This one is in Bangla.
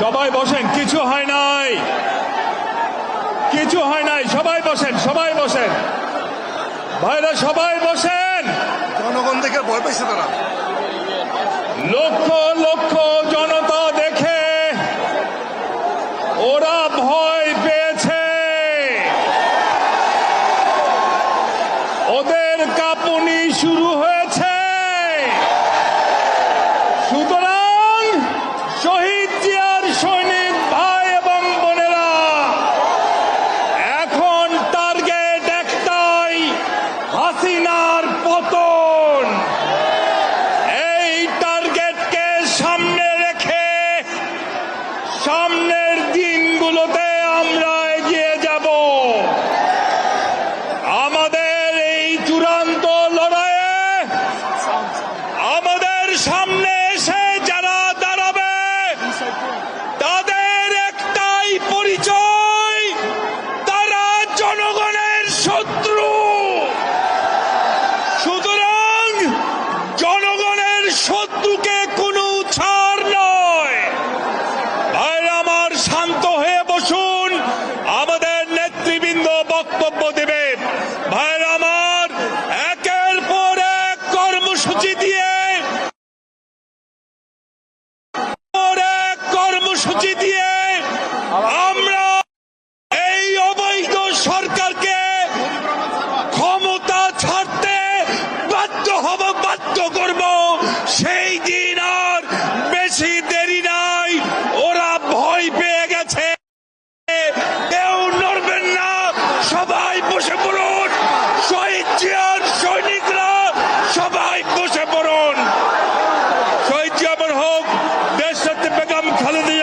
সবাই বসেন কিছু হয় নাই। কিছু হয় নাই সবাই বসেন সবাই বসেন। ভাইরা সবাই বসেন। জনগণ দেখে ভয় পাইছে তারা। লক্ষ লক্ষ জনতা দেখে ওরা ভয় পেয়েছে। ওদের কাঁপুনি শুরু হয়েছে হাসিনার পতন। এই টার্গেটকে সামনে রেখে সামনের দিনগুলোতে আমরা এগিয়ে যাব। আমাদের এই চূড়ান্ত লড়াইয়ে আমাদের সামনে এসে যারা দাঁড়াবে, তাদের কর্মসূচি দিয়ে আমরা এই অবৈধ সরকারকে ক্ষমতা ছাড়তে বাধ্য হব, বাধ্য করব। সেই দিন আর বেশি দেরি নাই। ওরা ভয় পেয়ে গেছে। কেউ নড়বেন না। সবাই বসে পড়ুন। শহীদ জিয়ার সৈনিকরা সবাই বসে পড়ুন। শহীদ জিয়া হোক দেশ বেগম খালেদা